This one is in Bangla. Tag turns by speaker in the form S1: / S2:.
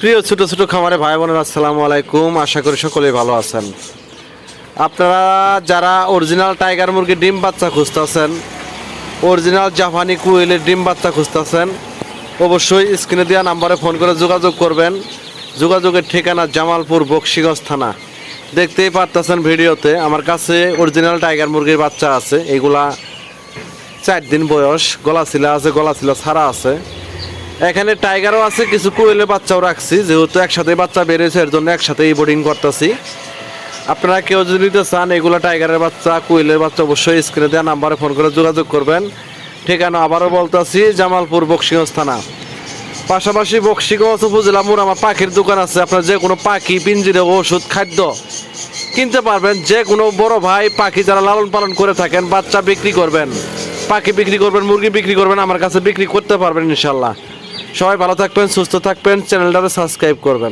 S1: প্রিয় ছোট ছোট খামারে ভাই বোনেরা, আসসালামু আলাইকুম। আশা করি সকলেই ভালো আছেন। আপনারা যারা অরিজিনাল টাইগার মুরগির ডিম বাচ্চা খুঁজতেছেন অরিজিনাল জাপানি কুয়েলের ডিম বাচ্চা খুঁজতেছেন, অবশ্যই স্ক্রিনে দেওয়া নাম্বারে ফোন করে যোগাযোগ করবেন। যোগাযোগের ঠিকানা জামালপুর বক্সিগঞ্জ থানা। দেখতেই পারতেছেন ভিডিওতে, আমার কাছে অরিজিনাল টাইগার মুরগির বাচ্চা আছে। এগুলা চার দিন বয়স গলা ছিলা আছে গলা ছিলা ছাড়া আছে। এখানে টাইগারও আছে, কিছু কোয়েলের বাচ্চাও রাখছি, যেহেতু একসাথে বাচ্চা বেরিয়েছে এর জন্য একসাথেই বোর্ডিং করতেছি। আপনারা কেউ যদি নিতে চান, এগুলো টাইগারের বাচ্চা, কোয়েলের বাচ্চা, অবশ্যই স্ক্রিনে দেওয়া নাম্বারে ফোন করে যোগাযোগ করবেন। ঠিকানা আবারও বলতেছি, জামালপুর বক্সিগঞ্জ থানা। পাশাপাশি বক্সিগঞ্জ উপজেলা মোড়, আমার পাখির দোকান আছে। আপনার যে কোনো পাখি, পিঞ্জিরে ওষুধ, খাদ্য কিনতে পারবেন। যে কোনো বড় ভাই, পাখি যারা লালন পালন করে থাকেন, বাচ্চা বিক্রি করবেন। পাখি বিক্রি করবেন, মুরগি বিক্রি করবেন, আমার কাছে বিক্রি করতে পারবেন, ইনশাল্লাহ। সবাই ভালো থাকবেন সুস্থ থাকবেন চ্যানেলটাকে সাবস্ক্রাইব করবেন।